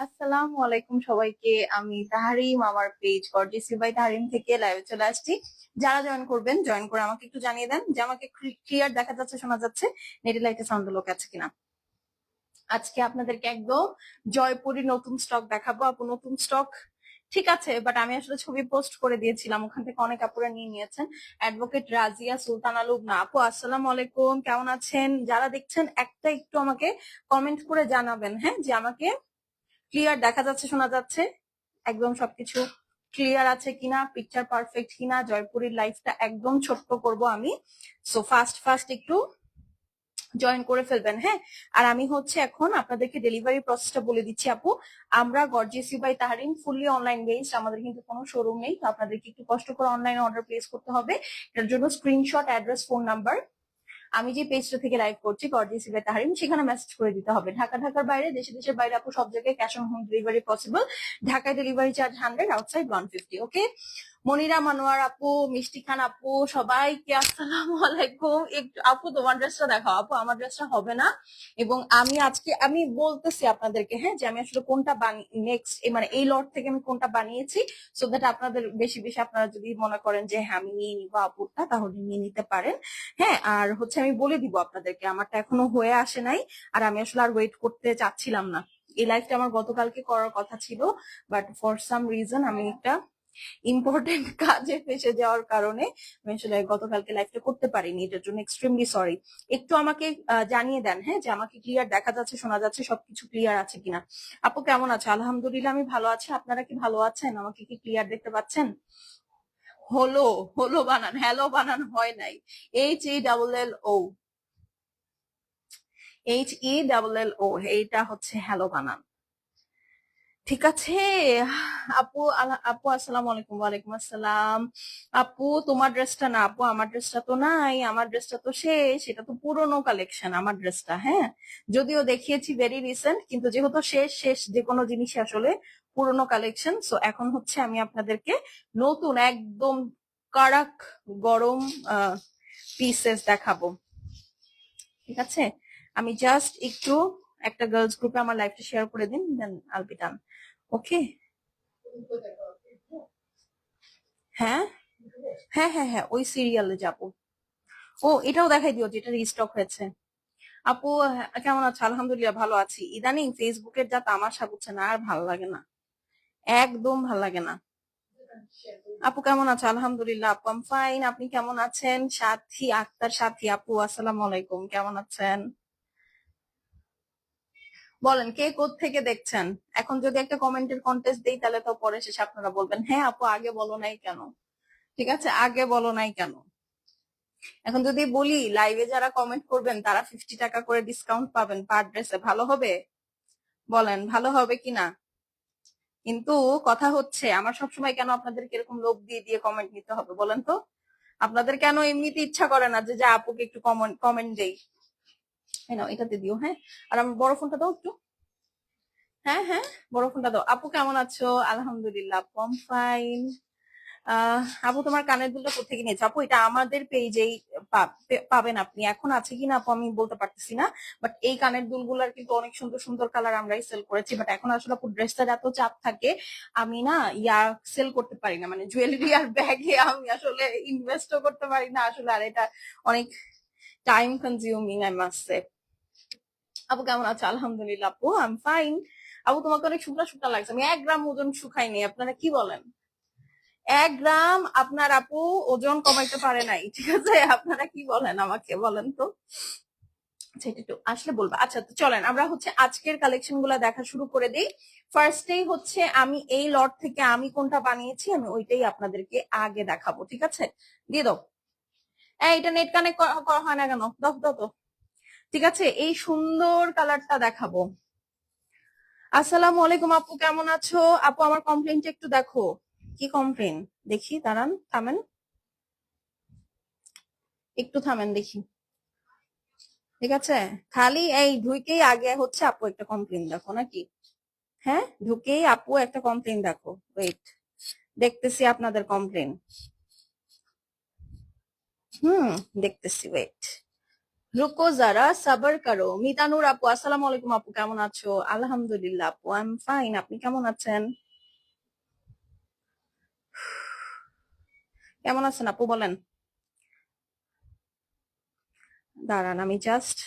আসসালামু আলাইকুম সবাইকে। আমি তাহারিম, আমার পেজ গর্জিসি বাই তাহারিম থেকে লাইভে চলে আসছি। যারা জয়েন করবেন জয়েন করে আমাকে একটু জানিয়ে দেন যে আমাকে ক্লিয়ার দেখা যাচ্ছে, শোনা যাচ্ছে নেটি লাইটে সাউন্ড লোক আছে কিনা। আজকে আপনাদেরকে একদম জয়পুরি নতুন স্টক দেখাবো। আপু, নতুন স্টক ঠিক আছে বাট আমি আসলে ছবি পোস্ট করে দিয়েছিলাম। ওখান থেকে অনেক আপুরা নিয়ে নিয়েছেন। অ্যাডভোকেট রাজিয়া সুলতান সুলতানা লুবনা। আপু, আসসালামু আলাইকুম, কেমন আছেন? যারা দেখছেন, একটা একটু আমাকে কমেন্ট করে জানাবেন হ্যাঁ? যে আমাকে ক্লিয়ার দেখা যাচ্ছে, শোনা যাচ্ছে। একদম সবকিছু ক্লিয়ার আছে কিনা পিকচার পারফেক্ট কিনা, জয়পুরের লাইফটা একদম ছোট্ট করব আমি। সো ফাস্ট ফাস্ট একটু জয়েন করে ফেলবেন হ্যাঁ? আর আমি হচ্ছে এখন আপনাদেরকে ডেলিভারি প্রসেসটা বলে দিচ্ছি, আপু। আমরা gorgeousy by Taharin fully online based আমাদের কিন্তু কোনো শোরুম নেই। তো আপনাদেরকে একটু কষ্ট করে অনলাইন অর্ডার প্লেস করতে হবে। এটার জন্য স্ক্রিনশট অ্যাড্রেস ফোন নাম্বার আমি যে পেজটা থেকে লাইভ করছি গর্জিয়াসি বাই তাহারিম সেখানে মেসেজ করে দিতে হবে। ঢাকা, ঢাকার বাইরে, দেশে, দেশের বাইরে আপু সব জায়গায় cash on home delivery possible ঢাকায় delivery charge hundred outside one fifty okay Monira Manowar আপু, মিষ্টি খান আপু, সবাইকে আসসালামু আলাইকুম। একটু আপু, তোমার ড্রেসটা দেখাও। আপু, আমার ড্রেসটা হবে না। এবং আমি আজকে, আমি বলতেছি আপনাদেরকে হ্যাঁ যে আমি আসলে কোনটা নেক্সট মানে এই লট থেকে আমি কোনটা বানিয়েছি সো দ্যাট আপনাদের বেশি বেশি আপনারা যদি মনে করেন যে হ্যাঁ আমি নিয়ে নিবো আপুরটা, তাহলে নিয়ে নিতে পারেন। হ্যাঁ আর হচ্ছে আমি বলে দিব আপনাদেরকে, আমারটা এখনও হয়ে আসে নাই, আর আমি আসলে আর ওয়েট করতে চাচ্ছিলাম না। এই লাইফটা আমার গতকালকে করার কথা ছিল বাট ফর সাম রিজন আমি একটা ইম্পর্টেন্ট কাজে ফেসে যাওয়ার কারণে আমি আসলে গতকালকে লাইফটা করতে পারিনি, এটার জন্য এক্সট্রিমলি সরি একটু আমাকে জানিয়ে দেন হ্যাঁ যে আমাকে ক্লিয়ার দেখা যাচ্ছে, শোনা যাচ্ছে, সবকিছু ক্লিয়ার আছে কিনা। আপু, কেমন আছে? আলহামদুলিল্লাহ, আমি ভালো আছি। আপনারা কি ভালো আছেন? আমাকে কি ক্লিয়ার দেখতে পাচ্ছেন? হলো হলো বানান হ্যালো বানান হয় নাই। H E double L O H E double L O এইটা হচ্ছে হ্যালো বানান। ঠিক আছে। আপু আপু, আসসালামু আলাইকুম, ওয়ালাইকুম আসসালাম। আপু, তোমার ড্রেসটা না, আপু, আমার ড্রেসটা তো নাই, আমার ড্রেসটা তো শেষ, এটা তো পুরনো কালেকশন আমার ড্রেসটা হ্যাঁ? যদিও দেখিয়েছি ভেরি রিসেন্ট কিন্তু যেহেতু শেষ শেষ যে কোনো জিনিসই আসলে পুরনো কালেকশন সো এখন হচ্ছে আমি আপনাদেরকে নতুন, একদম কারাক গরম পিসেস দেখাবো। ঠিক আছে? আমি জাস্ট একটু একটা গার্লস গ্রুপে আমার লাইফটা শেয়ার করে দিন দেন আল বি ডান ওকে হ্যাঁ? হ্যাঁ হ্যাঁ হ্যাঁ ওই সিরিয়ালে যাব। ও, এটাও দেখাই দিও, যেটা রিস্টক হয়েছে। আপু, কেমন আছো? আলহামদুলিল্লাহ, ভালো আছি। ইদানিং ফেসবুকের যা তামাশা বুঝছে না, আর ভালো লাগে না। একদম ভালো লাগে না। আপু, কেমন আছো? আলহামদুলিল্লাহ, আপু আম ফাইন আপনি কেমন আছেন? সাথী, আক্তার সাথী, আপু, আসসালামু আলাইকুম। কেমন আছেন? বলেন, কে থেকে দেখছেন? এখন যদি একটা কমেন্টের কন্টেস্ট দেই, তাহলে তো পরে শেষে আপনারা বলবেন হ্যাঁ আপু, আগে বলো নাই কেন? ঠিক আছে? আগে বলো নাই কেন? এখন যদি বলি লাইভে যারা কমেন্ট করবেন, তারা ফিফটি টাকা করে ডিসকাউন্ট পাবেন পার ড্রেসে ভালো হবে? বলেন, ভালো হবে কিনা কিন্তু কথা হচ্ছে, আমার সবসময় কেন আপনাদের কীরকম লোভ দিয়ে দিয়ে কমেন্ট নিতে হবে বলেন তো? আপনাদের কেন এমনিতে ইচ্ছা করে না যে, যা আপুকে একটু কমেন্ট কমেন্ট দেই? নাও এটাতে দিও হ্যাঁ? আর আমার বড় ফোনটা দাও একটু। হ্যাঁ হ্যাঁ? বড় ফোনটা দাও। আপু, কেমন আছো? আলহামদুলিল্লাহ, আপু ফাইন আপু, তোমার কানের দুলটা কোথেকে নিয়েছো? আপু, এটা আমাদের পেজেই পাবেন আপনি। এখন আছে কিনা আপু, আমি বলতে পারতেছি না। বাট এই কানের দুলগুলার কিন্তু অনেক সুন্দর সুন্দর কালার আমরাই সেল করেছি। বাট এখন আসলে আপু, ড্রেসটার এত চাপ থাকে, আমি না ইয়া সেল করতে পারি না। মানে জুয়েলারি আর ব্যাগে আমি আসলে ইনভেস্টও করতে পারি না আসলে। আর এটা অনেক time consuming I must say আপু, কেমন আছো? আলহামদুলিল্লাহ আপু আম ফাইন আপু, তোমাকে অনেক শুকনা শুকনা লাগছে। আমি এক গ্রাম ওজন শুকাইনি আপনারা কি বলেন? এক গ্রাম আপনার আপু ওজন কমাইতে পারে নাই, ঠিক আছে? আপনারা কি বলেন আমাকে, বলেন তো? আচ্ছা আসলে বলব। আচ্ছা তো চলেন, আমরা হচ্ছে আজকের কালেকশনগুলা দেখা শুরু করে দিই। ফার্স্টেই হচ্ছে আমি এই লট থেকে আমি কোনটা বানিয়েছি, আমি ওইটাই আপনাদেরকে আগে দেখাবো, ঠিক আছে? দিয়ে দাও। এটা নেট কানেক্ট করা হয় না কেন? দাও দাও তো ঠিক আছে? এই সুন্দর কালারটা দেখাবো। আসসালামু আলাইকুম আপু, কেমন আছো? আপু, আমার কমপ্লেনটা একটু দেখো। কি কমপ্লেন দেখি, দাঁড়ান, থামেন। একটু থামেন, দেখি। ঠিক আছে? খালি এই ঢুকেই আগে হচ্ছে আপু একটা কমপ্লেন দেখো, নাকি? হ্যাঁ? ঢুকেই আপু একটা কমপ্লেন দেখো। ওয়েট দেখতেছি আপনাদের কমপ্লেন হুম, দেখতেছি ওয়েট রুকো যারা সাবার করো। মিতানুর আপু, আসসালামু আলাইকুম আপু, কেমন আছো? আলহামদুলিল্লাহ আপু আই এম ফাইন আপনি কেমন আছেন? কেমন আছেন আপু, বলেন। দাঁড়ান, আমি জাস্ট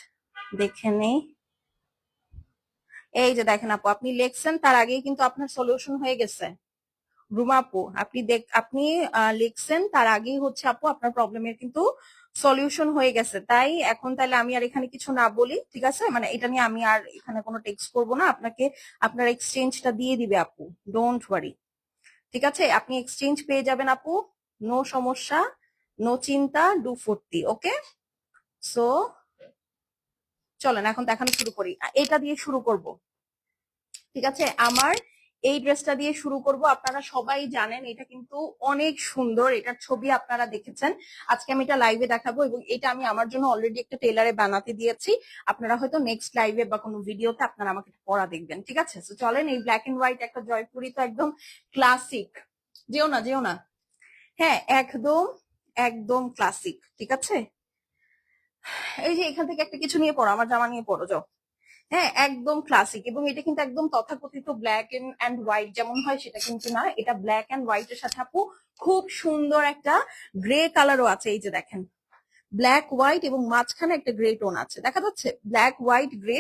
দেখে নেই। এই যে দেখেন আপু, আপনি লিখছেন, তার আগেই কিন্তু আপনার সলিউশন হয়ে গেছে। রুমা আপু আপনি দেখ, আপনি লিখছেন, তার আগেই হচ্ছে আপু আপনার প্রবলেমের কিন্তু সলিউশন হয়ে গেছে। তাই এখন তাহলে আমি আর এখানে কিছু না বলি, ঠিক আছে? মানে এটা নিয়ে আমি আর এখানে কোনো টেক্সট করব না, আপনাকে, আপনার এক্সচেঞ্জটা দিয়ে দিবে আপু ডোন্ট ওয়ারি ঠিক আছে? আপনি এক্সচেঞ্জ পেয়ে যাবেন আপু নো সমস্যা নো চিন্তা ডু ফুর্তি ওকে সো চলেন, এখন দেখানো শুরু করি। এটা দিয়ে শুরু করব। ঠিক আছে? আমার এই ড্রেসটা দিয়ে শুরু করব। আপনারা সবাই জানেন এটা কিন্তু অনেক সুন্দর। এটার ছবি আপনারা দেখেছেন। আজকে আমি এটা লাইভে দেখাবো এবং এটা আমি আমার জন্য অলরেডি একটা টেলারে বানাতে দিয়েছি। আপনারা হয়তো নেক্সট লাইভে বা কোনো ভিডিওতে আপনারা আমাকে পরা দেখবেন, ঠিক আছে? তো চলেন এই ব্ল্যাক এন্ড হোয়াইট একটা জয়পুরি তো একদম ক্লাসিক যেও না যেও না। হ্যাঁ একদম একদম ক্লাসিক ঠিক আছে? এই যে এখান থেকে একটা কিছু নিয়ে পড়ো, আমার জামা নিয়ে পড়ো, যাও। হ্যাঁ একদম ক্লাসিক এবং এটা কিন্তু একদম তথাকথিত ব্ল্যাক এন্ড হোয়াইট যেমন হয় সেটা কিন্তু না। এটা ব্ল্যাক এন্ড হোয়াইট এর সাথে আপু খুব সুন্দর একটা গ্রে কালারও আছে, এই যে দেখেন। ব্ল্যাক হোয়াইট এবং মাঝখানে একটা গ্রে টোন আছে। দেখা যাচ্ছে? ব্ল্যাক হোয়াইট গ্রে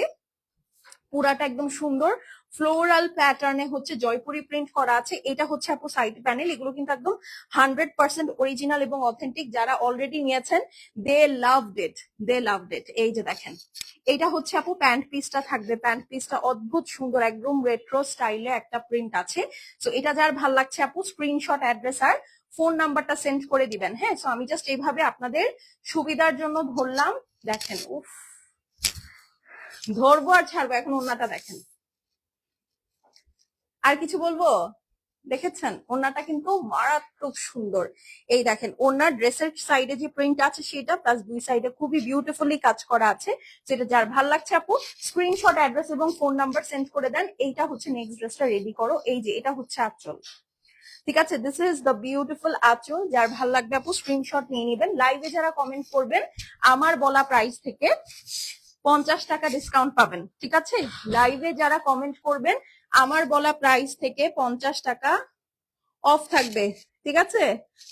পুরাটা একদম সুন্দর। ফ্লোরাল প্যাটার্নে হচ্ছে জয়পুরি প্রিন্ট করা আছে। এটা হচ্ছে আপু সাইড প্যানেল এগুলো কিন্তু একদম হান্ড্রেড পার্সেন্ট অরিজিনাল এবং অথেন্টিক যারা অলরেডি নিয়েছেন দে লাভ ইট দে লাভ ইট এই যে দেখেন এটা হচ্ছে আপু প্যান্ট পিসটা থাকবে। প্যান্ট পিসটা অদ্ভুত সুন্দর, একদম রেট্রো স্টাইলে একটা প্রিন্ট আছে। তো এটা যার ভালো লাগছে আপু স্ক্রিনশট অ্যাড্রেস আর ফোন নাম্বারটা সেন্ড করে দিবেন হ্যাঁ? সো আমি জাস্ট এইভাবে আপনাদের সুবিধার জন্য ধরলাম। দেখেন, উফ। ধরবো আর ছাড়বো, এখন ওনাটা দেখেন। আর কিছু বলব? দেখেছেন? ওনাটা কিন্তু মারাত্মক সুন্দর। এই দেখেন ওনার ড্রেসের সাইডে যে প্রিন্ট আছে সেটা প্লাস দুই সাইডে খুবই বিউটিফুলি কাজ করা আছে সেটা যার ভালো লাগছে আপু স্ক্রিনশট অ্যাড্রেস এবং ফোন নাম্বার সেন্ড করে দেন, এইটা হচ্ছে নেক্সট ড্রেসটা রেডি করো। এই যে, এটা হচ্ছে আচল। ঠিক আছে দিস ইজ দ্য বিউটিফুল আঁচল, যার ভালো লাগবে আপু স্ক্রিনশট নিয়ে নেবেন। লাইভে যারা কমেন্ট করবেন, আমার বলা প্রাইস থেকে পঞ্চাশ টাকা ডিসকাউন্ট পাবেন, ঠিক আছে? লাইভে যারা কমেন্ট করবেন, আমার বলা প্রাইস থেকে পঞ্চাশ টাকা অফ থাকবে, ঠিক আছে?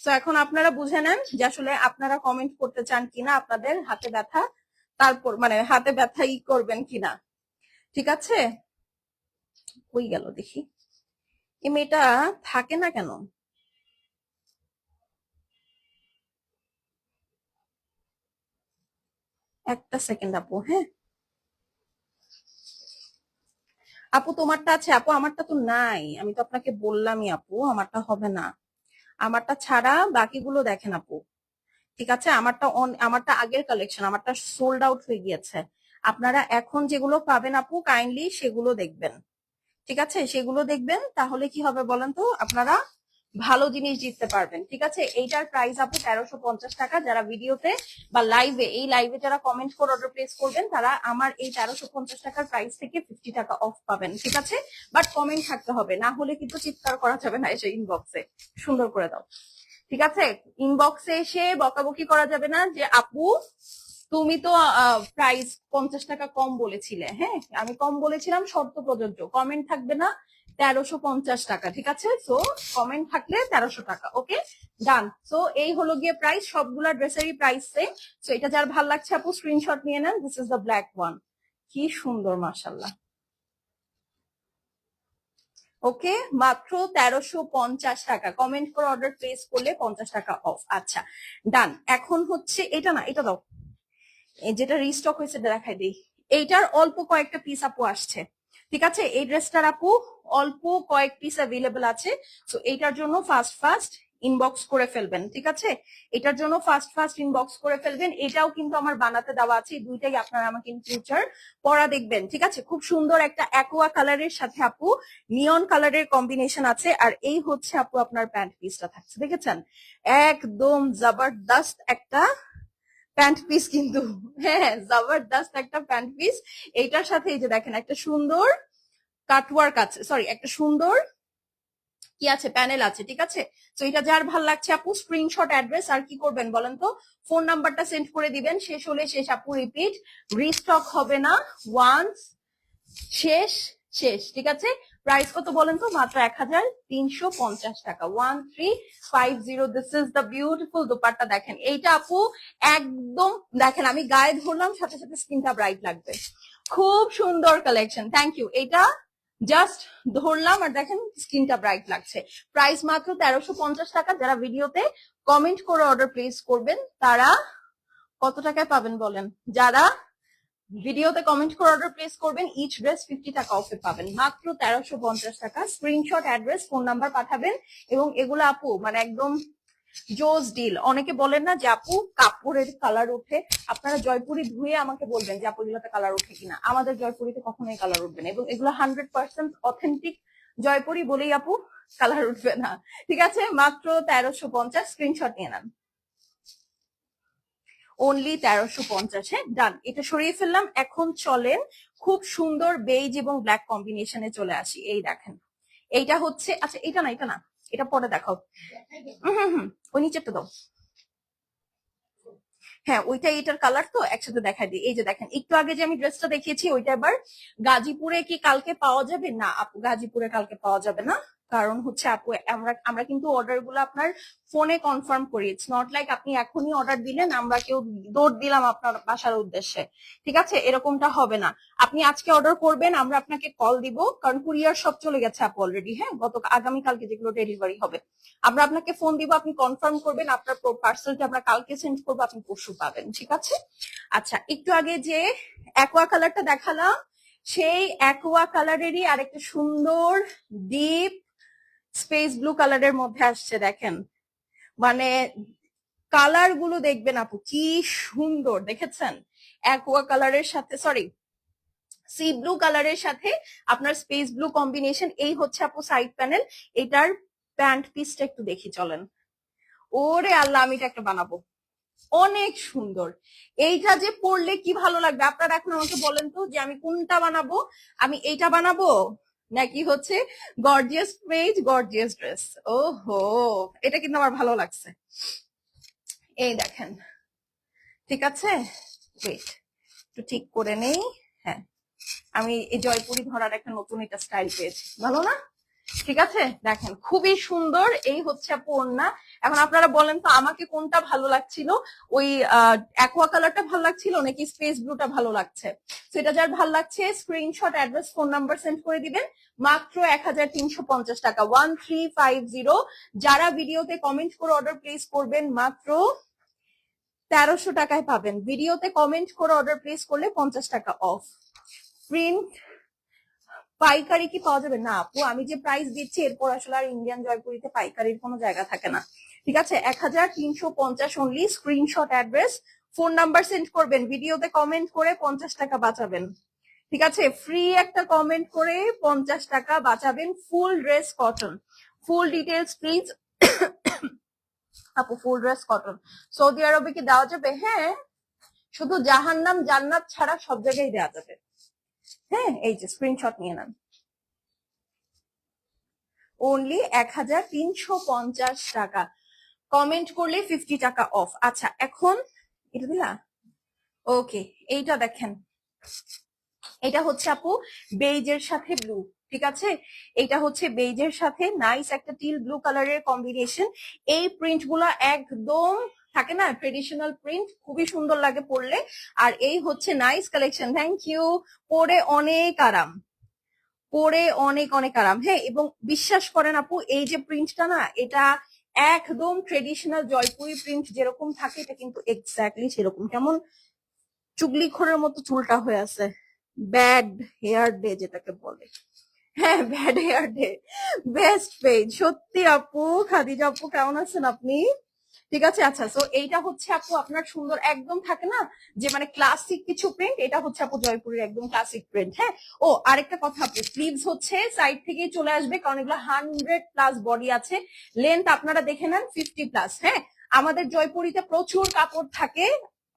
তো এখন আপনারা বুঝে নেন যে আসলে আপনারা কমেন্ট করতে চান কিনা, আপনাদের হাতে ব্যথা, তারপর মানে হাতে ব্যথা ই করবেন কিনা, ঠিক আছে? কই গেল দেখি। এই মেয়েটা থাকে না কেন? একটা সেকেন্ড আপু হ্যাঁ? আপু, তোমারটা আছে, আপু, আমারটা তো নাই। আমি তো আপনাকে বললামই আপু, আমারটা হবে না। আমারটা ছাড়া বাকিগুলো দেখেন আপু। ঠিক আছে? আমারটা অন- আমারটা আগের কালেকশন আমারটা সোল্ড আউট হয়ে গিয়েছে। আপনারা এখন যেগুলো পাবেন আপু কাইন্ডলি সেগুলো দেখবেন। ঠিক আছে? সেগুলো দেখবেন, তাহলে কি হবে বলেন তো? আপনারা ভালো জিনিস জিততে পারবেন, ঠিক আছে? এইটার প্রাইস আপু তেরোশো পঞ্চাশ টাকা। যারা ভিডিওতে বা লাইভে এই লাইভে যারা কমেন্ট করে অর্ডার প্লেস করবেন, তারা আমার এই তেরোশো পঞ্চাশ টাকার প্রাইস থেকে ফিফটি টাকা অফ পাবেন, ঠিক আছে? বাট কমেন্ট থাকতে হবে, না হলে কিন্তু চিৎকার করা যাবে না এসে ইনবক্সে সুন্দর করে দাও, ঠিক আছে? ইনবক্সে এসে বকাবকি করা যাবে না যে, আপু, তুমি তো প্রাইস পঞ্চাশ টাকা কম বলেছিলে। হ্যাঁ আমি কম বলেছিলাম, শর্ত প্রযোজ্য। কমেন্ট থাকবে না তেরোশো পঞ্চাশ টাকা, ঠিক আছে? সো কমেন্ট থাকলে তেরোশো টাকা ওকে ডান সো এই হলো গিয়ে প্রাইস সবগুলা ড্রেসেরই প্রাইস সেম সো এটা যার ভালো লাগছে আপু স্ক্রিনশট নিয়ে নেন this is the black one কি সুন্দর মাসাল্লাহ ওকে মাত্র তেরোশো পঞ্চাশ টাকা। কমেন্ট করে অর্ডার প্লেস করলে পঞ্চাশ টাকা অফ আচ্ছা ডান এখন হচ্ছে, এটা না, এটা দাও। যেটা রিস্টক হয়েছে দেখাই দিই। এইটার অল্প কয়েকটা পিস আপু আসছে। ঠিক আছে? এই ড্রেসটার আপু অল্প কয়েক পিস অ্যাভেলেবল আছে। তো এইটার জন্য ফার্স্ট ফার্স্ট ইনবক্স করে ফেলবেন, ঠিক আছে? এটার জন্য ফার্স্ট ফার্স্ট ইনবক্স করে ফেলবেন। এটাও কিন্তু আমার বানাতে দেওয়া আছে। দুইটাই আপনারা আমাকে ইন ফিউচার পড়া দেখবেন, ঠিক আছে? খুব সুন্দর একটা অ্যাকোয়া কালারের সাথে আপু নিয়ন কালারের কম্বিনেশন আছে। আর এই হচ্ছে আপু আপনার প্যান্ট পিসটা থাকছে, দেখেছেন? একদম জবরদস্ত একটা প্যান্ট পিস কিন্তু। হ্যাঁ জবরদস্ত একটা প্যান্ট পিস। এইটার সাথে এই যে দেখেন, একটা সুন্দর কাটওয়ার্ক আছে। সরি একটা সুন্দর কি আছে? প্যানেল আছে, ঠিক আছে? তো এটা যার ভালো লাগছে আপু স্ক্রিনশট অ্যাড্রেস আর কি করবেন বলেন তো? ফোন নাম্বারটা সেন্ড করে দিবেন। শেষ হলে শেষ, আপু রিপিট রিস্টক হবে না। ওয়ান্স শেষ শেষ, ঠিক আছে? প্রাইস কত বলেন তো? মাত্র এক হাজার তিনশো পঞ্চাশ টাকা। One three five zero this is the beautiful dupatta দেখেন। এইটা আপু একদম দেখেন, আমি গায়ে ধরলাম, সাথে সাথে স্কিনটা ব্রাইট লাগবে। খুব সুন্দর কালেকশন থ্যাংক ইউ এটা জাস্ট ধরলাম আর দেখেন, স্কিনটা ব্রাইট লাগছে। প্রাইস মাত্র তেরোশো পঞ্চাশ টাকা। যারা ভিডিওতে কমেন্ট করে অর্ডার প্লেস করবেন, তারা কত টাকায় পাবেন বলেন? যারা ভিডিওতে কমেন্ট করে অর্ডার প্লেস করবেন ইচ ড্রেস ফিফটি টাকা অফে পাবেন। মাত্র তেরোশো পঞ্চাশ টাকা। স্ক্রিনশট অ্যাড্রেস ফোন নাম্বার পাঠাবেন এবং এগুলো আপু মানে একদম জোস ডিল অনেকে বলেন না যে আপু, কাপড়ের কালার ওঠে। আপনারা জয়পুরি ধুয়ে আমাকে বলবেন যে আপু, এগুলোতে কালার ওঠে কিনা। আমাদের জয়পুরিতে কখনোই কালার উঠবে না এবং এগুলো হান্ড্রেড পার্সেন্ট অথেন্টিক জয়পুরি বলেই আপু কালার উঠবে না। ঠিক আছে? মাত্র তেরোশো পঞ্চাশ। স্ক্রিনশট নিয়ে নেন। অনলি তেরোশো পঞ্চাশ হ্যাঁ ডান এটা সরিয়ে ফেললাম। এখন চলেন খুব সুন্দর বেজ এবং ব্ল্যাক কম্বিনেশনে চলে আসি। এই দেখেন। এইটা হচ্ছে আচ্ছা এটা না এটা না, এটা পরে দেখাও। হুম হুম ওই নিচেরটা দাও। হ্যাঁ ওইটা এটার কালার তো, একসাথে দেখা দিই। এই যে দেখেন, একটু আগে যে আমি ড্রেসটা দেখিয়েছি, ওইটা এবার গাজীপুরে কি কালকে পাওয়া যাবে? না, আপু, গাজীপুরে কালকে পাওয়া যাবে না। কারণ হচ্ছে আপু, আমরা আমরা কিন্তু অর্ডারগুলো আপনার ফোনে কনফার্ম করি। ইটস নট লাইক আপনি এখনই অর্ডার দিলেন, আমরা কেউ দৌড় দিলাম আপনার বাসার উদ্দেশ্যে। ঠিক আছে? এরকমটা হবে না। আপনি আজকে অর্ডার করবেন, আমরা আপনাকে কল দিব, কারণ কুরিয়ার সব চলে গেছে আপু অলরেডি হ্যাঁ? গত আগামী কালকে যেগুলো ডেলিভারি হবে। আমরা আপনাকে ফোন দিব, আপনি কনফার্ম করবেন, আপনার পার্সেলটা আমরা কালকে সেন্ড করব, আপনি পরশু পাবেন, ঠিক আছে? আচ্ছা একটু আগে যে অ্যাকোয়া কালারটা দেখালাম, সেই অ্যাকোয়া কালারেরই আরেকটা সুন্দর ডিপ স্পেস ব্লু কালারের মধ্যে আসছে, দেখেন। মানে কালারগুলো দেখবেন আপু, কি সুন্দর, দেখেছেন? অ্যাকোয়া কালারের সাথে সরি সি ব্লু কালারের সাথে আপনার স্পেস ব্লু কম্বিনেশন এই হচ্ছে আপু সাইড প্যানেল এটার প্যান্ট পিসটা একটু দেখি, চলেন। ওরে আল্লাহ, আমি এটা একটা বানাবো। অনেক সুন্দর। এইটা যে পরলে কি ভালো লাগবে? আপনারা এখন আমাকে বলেন তো যে আমি কোনটা বানাবো? আমি এইটা বানাবো? নাকি হচ্ছে গর্জিয়াস পেজ গর্জিয়াস ড্রেস ওহো, এটা কিন্তু আমার ভালো লাগছে। এই দেখেন, ঠিক আছে? একটু ঠিক করে নেই। হ্যাঁ আমি এই জয়পুরি ধরার একটা নতুন এটা স্টাইল পেয়েছি। ভালো না? ঠিক আছে? দেখেন, খুবই সুন্দর এই হচ্ছে আপু এখন আপনারা বলেন তো আমাকে কোনটা ভালো লাগছিল? ওই অ্যাকোয়া কালারটা ভালো লাগছিল নাকি স্পেস ব্লুটা ভালো লাগছে? সেটা যার ভালো লাগছে screenshot address phone number send করে দিবেন। মাত্র এক হাজার তিনশো পঞ্চাশ টাকা। ওয়ান থ্রি ফাইভ জিরো যারা ভিডিওতে কমেন্ট করে অর্ডার প্লেস করবেন, মাত্র তেরোশো টাকায় পাবেন। ভিডিওতে কমেন্ট করে অর্ডার প্লেস করলে পঞ্চাশ টাকা অফ প্রিন্ট পাইকারি কি পাওয়া যাবে? না, আপু, আমি যে প্রাইস দিচ্ছি, এরপর আসলে আর ইন্ডিয়ান জয়পুরিতে পাইকারির কোনো জায়গা থাকে না। ঠিক আছে? এক হাজার তিনশো পঞ্চাশ only screenshot address phone number send করবেন, ভিডিওতে কমেন্ট করে পঞ্চাশ টাকা বাঁচাবেন। ঠিক আছে? ফ্রি একটা কমেন্ট করে পঞ্চাশ টাকা বাঁচাবেন full dress cotton full details please আপু ফুল ড্রেস কটন সৌদি আরবে কি দেওয়া যাবে? হ্যাঁ। শুধু জাহান্নাম, জান্নাত ছাড়া সব জায়গায় দেওয়া যাবে। হ্যাঁ এই যে স্ক্রিনশট নিয়ে নেন। অনলি এক হাজার তিনশো পঞ্চাশ টাকা। কমেন্ট করলে ফিফটি টাকা অফ আচ্ছা এখন এটা দিলা? ওকে এইটা দেখেন। এটা হচ্ছে আপু বেইজের সাথে ব্লু ঠিক আছে? এটা হচ্ছে বেইজের সাথে নাইস একটা টিল ব্লু কালারের কম্বিনেশন এই প্রিন্টগুলা একদম থাকে না ট্রেডিশনাল প্রিন্ট খুবই সুন্দর লাগে পরলে আর এই হচ্ছে নাইস কালেকশন থ্যাংক ইউ পরে অনেক আরাম। পরে অনেক অনেক আরাম। হ্যাঁ এবং বিশ্বাস করেন আপু, এই যে প্রিন্টটা না, এটা একদম ট্রেডিশনাল জয়পুরি প্রিন্ট যেরকম থাকে, এটা কিন্তু এক্স্যাক্টলি সেরকম। কেমন চুগলি খোরের মতো চুলটা হয়ে আছে। ব্যাড হেয়ার ডে যেটাকে বলে। হ্যাঁ bad hair day best page সত্যি আপু, খাদিজা আপু, কেমন আছেন আপনি? ঠিক আছে? আচ্ছা সো এইটা হচ্ছে আপু আপনার সুন্দর একদম থাকে না? যে মানে ক্লাসিক কিছু প্রিন্ট এটা হচ্ছে আপু জয়পুরের একদম ক্লাসিক প্রিন্ট হ্যাঁ? ও, আরেকটা কথা আপু স্লিভস হচ্ছে সাইড থেকেই চলে আসবে কারণ এগুলো হান্ড্রেড প্লাস বডি আছে। লেন্থ আপনারা দেখে নেন ফিফটি প্লাস হ্যাঁ? আমাদের জয়পুরিতে প্রচুর কাপড় থাকে।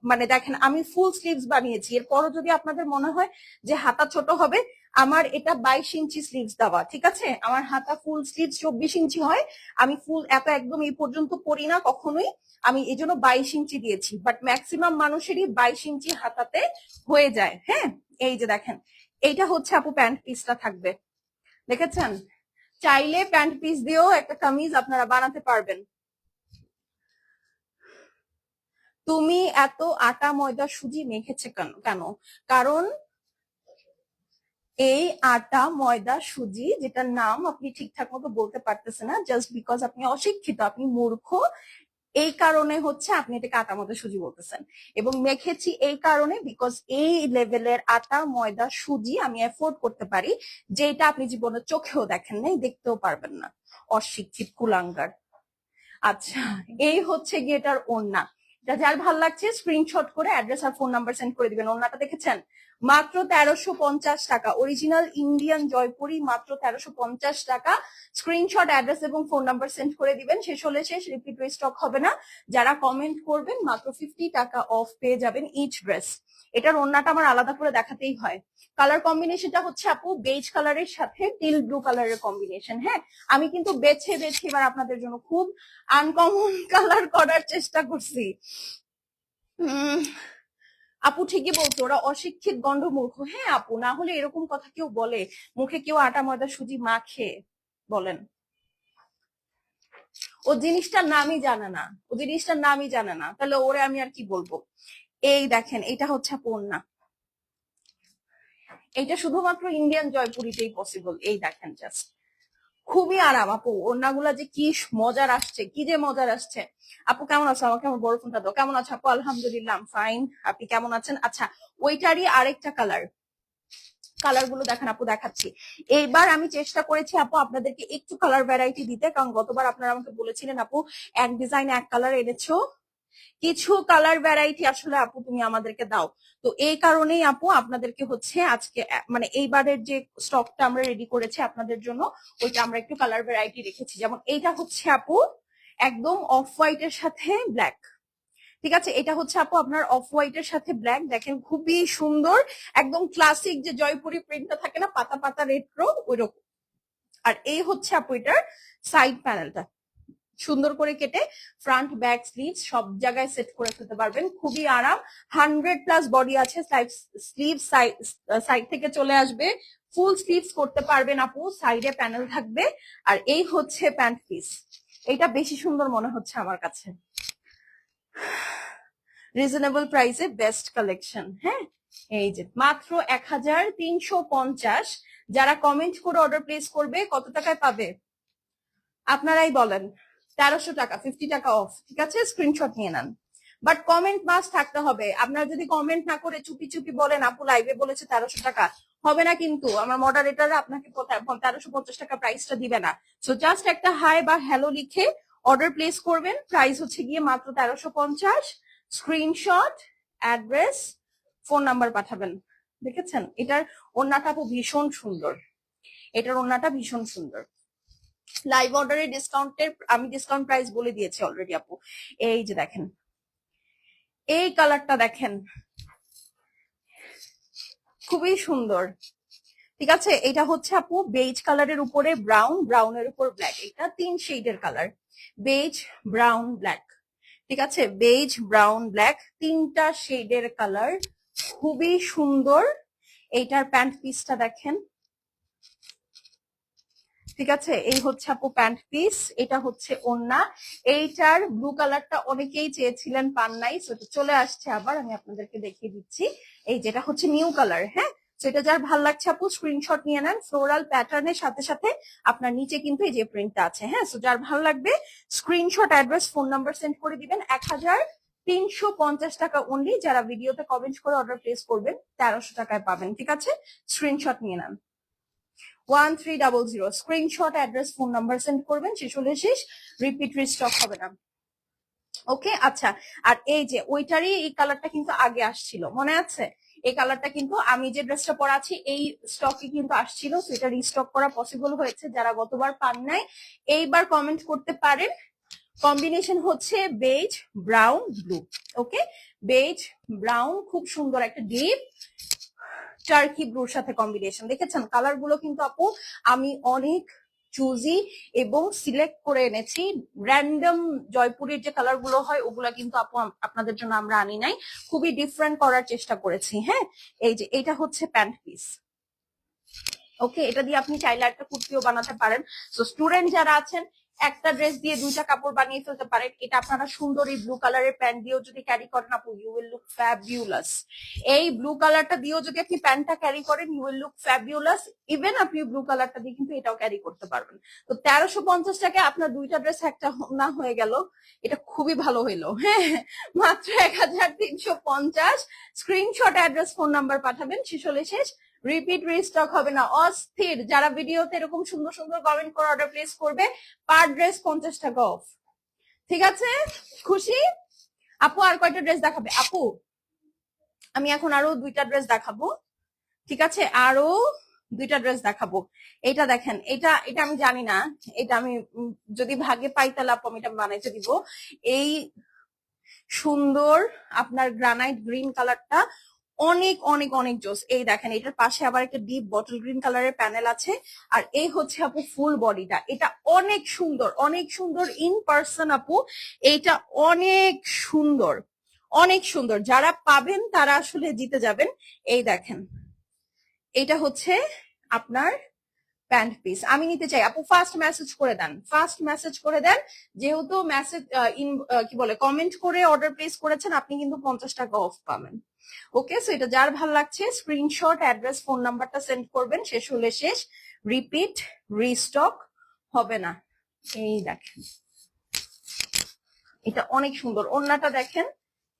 মানে দেখেন, আমি ফুল স্লিভস বানিয়েছি। এরপরও যদি আপনাদের মনে হয় যে হাতা ছোট হবে আমার এটা বাইশ ইঞ্চি স্লিভস দেওয়া, ঠিক আছে? আমার হাতা ফুল স্লিভ চব্বিশ ইঞ্চি হয়, আমি ফুল এত একদম এই পর্যন্ত পরি না কখনোই। আমি এই জন্য বাইশ ইঞ্চি দিয়েছি বাট ম্যাক্সিমাম মানুষেরই বাইশ ইঞ্চি হাতাতে হয়ে যায় হ্যাঁ? এই যে দেখেন, এইটা হচ্ছে আপু প্যান্ট পিসটা থাকবে। দেখেছেন? চাইলে প্যান্ট পিস দিয়েও একটা কামিজ আপনারা বানাতে পারবেন। তুমি এত আটা, ময়দা, সুজি মেখেছে কেন? কেন? কারণ এই আটা, ময়দা, সুজি, যেটার নাম আপনি ঠিকঠাক মতো বলতে পারতেছেন না জাস্ট বিকজ আপনি অশিক্ষিত, আপনি মূর্খ, এই কারণে হচ্ছে আপনি এটাকে আটা ময়দা সুজি বলতেছেন। এবং মেখেছি এই কারণে বিকজ এই লেভেলের আটা, ময়দা, সুজি আমি এফোর্ড করতে পারি, যেটা আপনি জীবনে চোখেও দেখেন নাই, দেখতেও পারবেন না। অশিক্ষিত, কুলাঙ্গার। আচ্ছা এই হচ্ছে গিয়ে এটার এটা যার ভালো লাগছে স্ক্রিনশট করে অ্যাড্রেস আর ফোন নাম্বার সেন্ড করে দিবেন। ওড়নাটা দেখেছেন? মাত্র তেরোশো পঞ্চাশ টাকা। অরিজিনাল ইন্ডিয়ান জয়পুরি মাত্র তেরোশো পঞ্চাশ টাকা। স্ক্রিনশট অ্যাড্রেস এবং ফোন নাম্বার সেন্ড করে দিবেন। শেষ হলে শেষ রিপিট স্টক হবে না। যারা কমেন্ট করবেন মাত্র ফিফটি টাকা অফ পেয়ে যাবেন ইচ ড্রেস এটার ওড়নাটা আমার আলাদা করে দেখাতেই হয়। কালার কম্বিনেশনটা হচ্ছে আপু বেজ কালারের সাথে টিল ব্লু কালারের কম্বিনেশন হ্যাঁ? আমি কিন্তু বেছে বেছে এবার আপনাদের জন্য খুব আনকমন কালার করার চেষ্টা করছি। উম, আপু ঠিকই বলতো ওরা অশিক্ষিত গন্ডমূর্খ হ্যাঁ আপু, না হলে এরকম কথা কেউ বলে। মুখে কেউ আটা, ময়দা, সুজি মাখে, বলেন। ও জিনিসটার নামই জানে না। ও জিনিসটার নামই জানে না। তাহলে ওরে আমি আর কি বলব? এই দেখেন এটা হচ্ছে ওড়না এইটা শুধুমাত্র ইন্ডিয়ান জয়পুরিতেই পসিবল এই দেখেন জাস্ট খুবই আরাম। আপু, ওড়নাগুলা যে কি মজার আসছে, কি যে মজার আসছে। আপু, কেমন আছো? আমাকে আমার বড় ফোনটা দাও। কেমন আছো আপু? আলহামদুলিল্লাহ ফাইন আপনি কেমন আছেন? আচ্ছা ওইটারই আরেকটা কালার কালারগুলো দেখেন আপু, দেখাচ্ছি। এইবার আমি চেষ্টা করেছি আপু, আপনাদেরকে একটু কালার ভ্যারাইটি দিতে, কারণ গতবার আপনারা আমাকে বলেছিলেন আপু, এক ডিজাইন এক কালার এনেছো। কিছু কালার ভ্যারাইটি আসলে আপু তুমি আমাদেরকে দাও। তো এই কারণেই আপু আপনাদেরকে হচ্ছে আজকে মানে এইবারের যে স্টকটা আমরা রেডি করেছি আপনাদের জন্য, ওইটা আমরা একটু কালার ভ্যারাইটি রেখেছি। যেমন এইটা হচ্ছে আপু একদম অফ হোয়াইট এর সাথে ব্ল্যাক ঠিক আছে? এটা হচ্ছে আপু আপনার অফ হোয়াইট এর সাথে ব্ল্যাক দেখেন খুবই সুন্দর, একদম ক্লাসিক যে জয়পুরি প্রিন্টটা থাকে না, পাতা পাতা রেট্রো ওইরকম। আর এই হচ্ছে আপু এটার সাইড প্যানেলটা সুন্দর করে কেটে ফ্রন্ট ব্যাক স্লিভ সব জায়গায় সেট করে ফেলতে পারবেন। খুবই আরাম। হান্ড্রেড প্লাস বডি আছে স্লিভ সাইড থেকে চলে আসবে। ফুল স্লিভস করতে পারবেন আপু। সাইডে প্যানেল থাকবে। আর এই হচ্ছে প্যান্ট পিস এইটা বেশি সুন্দর মনে হচ্ছে আমার কাছে। রিজনেবল প্রাইসে বেস্ট কালেকশন হ্যাঁ? এই যে, মাত্র এক হাজার তিনশো পঞ্চাশ। যারা কমেন্ট করে অর্ডার প্লেস করবে, কত টাকায় পাবে? আপনারাই বলেন। তেরোশো টাকা ফিফটি টাকা অফ ঠিক আছে? স্ক্রিনশট নিয়ে নেন। বাট কমেন্ট মাস থাকতে হবে। আপনারা যদি কমেন্ট না করে চুপি চুপি বলেন, আপু লাইভে বলেছে তেরোশো টাকা। হবে না কিন্তু। আমার মডারেটার আপনাকে তেরোশো পঞ্চাশ টাকা প্রাইসটা দিবে না। সো জাস্ট একটা হাই বা হ্যালো লিখে অর্ডার প্লেস করবেন। প্রাইস হচ্ছে গিয়ে মাত্র তেরোশো পঞ্চাশ। স্ক্রিনশট অ্যাড্রেস ফোন নাম্বার পাঠাবেন। দেখেছেন? এটার ওড়নাটা আপু ভীষণ সুন্দর। এটার ওড়নাটা ভীষণ সুন্দর। লাইভ অর্ডারে ডিসকাউন্টের আমি ডিসকাউন্ট প্রাইস বলে দিয়েছি অলরেডি আপু। এই যে দেখেন। এই কালারটা দেখেন। খুবই সুন্দর। ঠিক আছে? এটা হচ্ছে আপু বেজ কালারের উপরে ব্রাউন ব্রাউনের উপর ব্ল্যাক এটা তিন শেডের কালার বেজ ব্রাউন ব্ল্যাক ঠিক আছে? বেজ ব্রাউন ব্ল্যাক তিনটা শেডের কালার খুবই সুন্দর। এইটার প্যান্ট পিসটা দেখেন। ঠিক আছে? এই হচ্ছে আপু প্যান্ট পিস এটা হচ্ছে ওন্না এইটার ব্লু কালারটা অনেকেই চেয়েছিলেন পান নাই এটা চলে আসছে আবার, আমি আপনাদেরকে দেখিয়ে দিচ্ছি। এই যেটা হচ্ছে নিউ কালার হ্যাঁ? সেটা যার ভালো লাগছে আপু স্ক্রিনশট নিয়ে নেন। ফ্লোরাল প্যাটার্নের সাথে সাথে আপনার নিচে কিন্তু এই যে প্রিন্টটা আছে হ্যাঁ? সো যার ভালো লাগবে screenshot address phone number send করে দিবেন। এক হাজার তিনশো পঞ্চাশ টাকা অনলি যারা ভিডিওতে কমেন্ট করে অর্ডার প্লেস করবেন, তেরোশো টাকায় পাবেন, ঠিক আছে? স্ক্রিনশট নিয়ে নেন। One three double zero screenshot address phone number send করবেন শেষ হলে শেষ রিপিট রিস্টক হবে না। ওকে আচ্ছা আর এই যে ওইটারই এই কালারটা কিন্তু আগে আসছিল, মনে আছে? এই কালারটা কিন্তু আমি যে ড্রেসটা পরা আছি, এই স্টকে কিন্তু আসছিল, তো এটা রিস্টক করা পসিবল হয়েছে, যারা গতবার পান নাই। এইবার কমেন্ট করতে পারেন কম্বিনেশন হচ্ছে beige brown blue okay beige brown খুব সুন্দর একটা ডিপ টার্কি ব্লুর সাথে কম্বিনেশন দেখেছেন? কালারগুলো কিন্তু আপু, আমি অনেক চুজি এবং সিলেক্ট করে এনেছি। র্যান্ডম জয়পুরের যে কালারগুলো হয়, ওগুলা কিন্তু আপু আপনাদের জন্য আমরা আনি নাই। খুবই ডিফারেন্ট করার চেষ্টা করেছি হ্যাঁ? এই যে এটা হচ্ছে প্যান্ট পিস ওকে এটা দিয়ে আপনি চাইলে একটা কুর্তিও বানাতে পারেন। সো স্টুডেন্ট যারা আছেন একটা ড্রেস দিয়ে দুইটা কাপড় বানিয়ে ফেলতে পারেন এটা আপনারা সুন্দর এই ব্লু কালারের প্যান্ট দিয়েও যদি ক্যারি করেন, আপু ইউ উইল লুক ফ্যাবিউলাস এই ব্লু কালারটা দিয়েও যদি আপনি প্যান্টটা ক্যারি করেন you will look fabulous even আপনি ব্লু কালারটা দিয়ে কিন্তু এটাও ক্যারি করতে পারবেন। তো তেরোশো পঞ্চাশ টাকা আপনার দুইটা ড্রেস একটা না হয়ে গেল। এটা খুবই ভালো হইল। হ্যাঁ মাত্র এক হাজার তিনশো পঞ্চাশ। স্ক্রিনশট অ্যাড্রেস ফোন নাম্বার পাঠাবেন। শেষ হলে শেষ। রিপিট রিস্টক হবে না, অস্থির। যারা ভিডিওতে এরকম সুন্দর সুন্দর কমেন্ট করে অর্ডার প্লেস করবে পার ড্রেস পঞ্চাশ টাকা অফ ঠিক আছে? খুশি? আপু আর কয়টা ড্রেস দেখাবে? আপু, আমি এখন আরও দুইটা ড্রেস দেখাবো। ঠিক আছে? আরও দুইটা ড্রেস দেখাবো। এটা দেখেন, এটা এটা আমি জানি না। এটা আমি যদি ভাগে পাই তাহলে আপু আমি এটা বানাইতে দিব। এই সুন্দর আপনার গ্রানাইট গ্রিন কালারটা অনেক অনেক অনেক জোস। এই দেখেন, এটার পাশে আবার একটা ডিপ বটল গ্রিন কালারের প্যানেল আছে। আর এই হচ্ছে আপু ফুল বডিটা এটা অনেক সুন্দর অনেক সুন্দর ইন পার্সন আপু। এইটা অনেক সুন্দর অনেক সুন্দর। যারা পাবেন, তারা আসলে জিতে যাবেন। এই দেখেন, এটা হচ্ছে আপনার প্যান্ট পিস আমি নিতে চাই। আপু ফার্স্ট মেসেজ করে দেন। ফার্স্ট মেসেজ করে দেন। যেহেতু মেসেজ ইন কি বলে কমেন্ট করে অর্ডার প্লেস করেছেন, আপনি কিন্তু পঞ্চাশ টাকা অফ পাবেন। ওকে সো এটা যার ভালো লাগছে স্ক্রিনশট অ্যাড্রেস ফোন নাম্বারটা সেন্ড করবেন, শেষ হলে শেষ। রিপিট রিস্টক হবে না। এই দেখেন। এটা অনেক সুন্দর। ওন্নাটা দেখেন।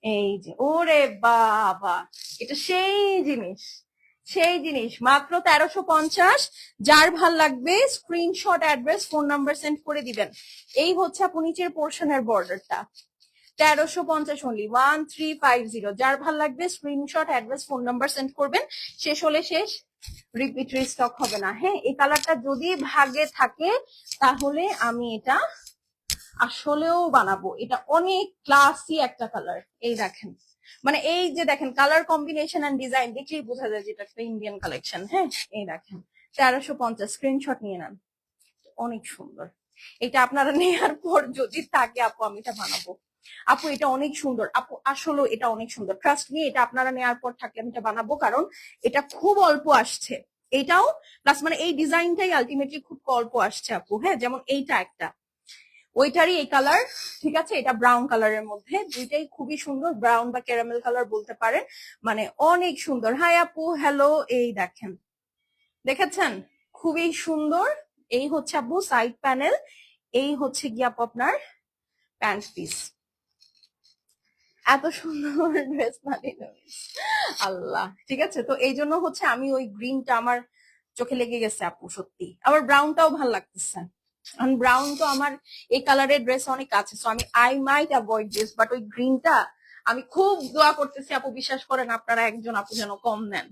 এই যে, ওরে বাবা! এটা সেই জিনিস। সেই জিনিস। মাত্র তেরোশো পঞ্চাশ, যার ভালো লাগবে screenshot address phone number send করে দিবেন। এই হচ্ছে আপু নিচের পোর্শনের বর্ডারটা তেরোশো পঞ্চাশ only one three five zero যার ভালো লাগবে screenshot address phone number send করবেন। শেষ হলে শেষ রিপিট স্টক হবে না। হ্যাঁ এই কালারটা যদি ভাগে থাকে, তাহলে আমি এটা আসলেও বানাবো। এটা অনেক ক্লাসি একটা কালার এই দেখেন। মানে এই যে দেখেন কালার কম্বিনেশন এন্ড ডিজাইন দেখলেই বোঝা যায় যেটা একটা ইন্ডিয়ান কালেকশন হ্যাঁ? এই দেখেন, তেরোশো পঞ্চাশ স্ক্রিনশট নিয়ে নেন। অনেক সুন্দর। এটা আপনারা নেওয়ার পর যদি থাকে, আপু, আমি এটা বানাবো। আপু, এটা অনেক সুন্দর। আপু আসলে এটা অনেক সুন্দর। ট্রাস্ট নিয়ে এটা আপনারা নেওয়ার পর থাকলে আমি এটা বানাবো, কারণ এটা খুব অল্প আসছে। এটাও প্লাস মানে এই ডিজাইনটাই আলটিমেটলি খুব অল্প আসছে, আপু হ্যাঁ? যেমন এইটা একটা। ওইটারই এই কালার ঠিক আছে? এটা ব্রাউন কালারের মধ্যে। দুইটাই খুবই সুন্দর ব্রাউন বা ক্যারামেল কালার বলতে পারেন। মানে অনেক সুন্দর। হাই আপু হ্যালো এই দেখেন। দেখেছেন? খুবই সুন্দর। এই হচ্ছে আপু সাইড প্যানেল এই হচ্ছে গিয়ে আপু আপনার প্যান্ট পিস এত সুন্দর ড্রেস বানিয়ে আল্লাহ, ঠিক আছে? তো এই জন্য হচ্ছে আমি ওই গ্রিনটা আমার চোখে লেগে গেছে আপু, সত্যি। আবার ব্রাউনটাও ভালো লাগতেছে। ব্রাউন তো আমার এই কালারের ড্রেস অনেক আছে সো আমি I might avoid this but ওই গ্রিনটা আমি খুব দোয়া করতেছি, আপু বিশ্বাস করেন আপনারা একজন আপু যেন কম নেন।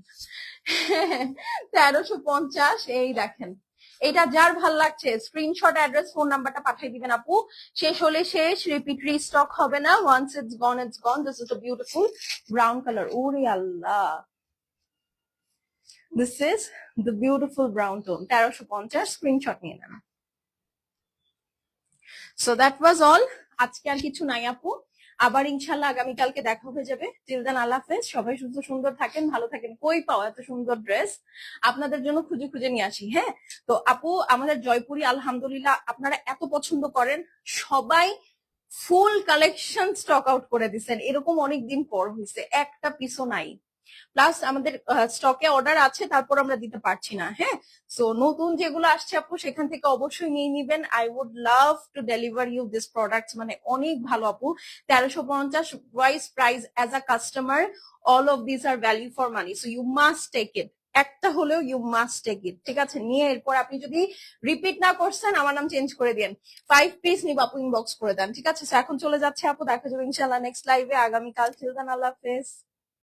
তেরোশো পঞ্চাশ, এই দেখেন। এটা যার ভালো লাগছে স্ক্রিনশট অ্যাড্রেস ফোন নাম্বারটা পাঠিয়ে দিবেন আপু। শেষ হলে শেষ রিপিট রিস্টক হবে না। Once it's gone it's gone this is a beautiful brown colour ওরে আল্লাহ। This is the beautiful brown tone তেরোশো পঞ্চাশ স্ক্রিনশট নিয়ে নেন। সো দ্যাট ওয়াজ অল আজকে আর কিছু নাই আপু। আবার ইনশাল্লাহ আগামীকালকে দেখা হয়ে যাবে। চিলদান আলাফেজ সবাই সুস্থ, সুন্দর থাকেন, ভালো থাকেন। কই পাও এত সুন্দর ড্রেস আপনাদের জন্য খুঁজে খুঁজে নিয়ে আসি হ্যাঁ? তো আপু, আমাদের জয়পুরি, আলহামদুলিল্লাহ, আপনারা এত পছন্দ করেন, সবাই ফুল কালেকশন স্টক আউট করে দিচ্ছেন এরকম অনেক দিন পর হয়েছে একটা পিসও নাই। প্লাস আমাদের স্টকে অর্ডার আছে, তারপর আমরা দিতে পারছি না হ্যাঁ? সো নতুন যেগুলো আসছে আপু, সেখান থেকে অবশ্যই নিয়ে নিবেন। I would love to deliver you this products মানে অনেক ভালো আপু। তেরোশো পঞ্চাশ wise price as a customer all of this are value for money so you must take it একটা হলেও ইউ মাস্ট টেক ইট ঠিক আছে? নিয়ে এরপর আপনি যদি রিপিট না করছেন, আমার নাম চেঞ্জ করে দেন। ফাইভ পিস নিব আপু ইনবক্স করে দেন, ঠিক আছে? এখন চলে যাচ্ছে আপু, দেখা যাবে ইনশাল্লাহ নেক্সট লাইভে আগামীকাল চিলদান আল্লাহ হাফেজ।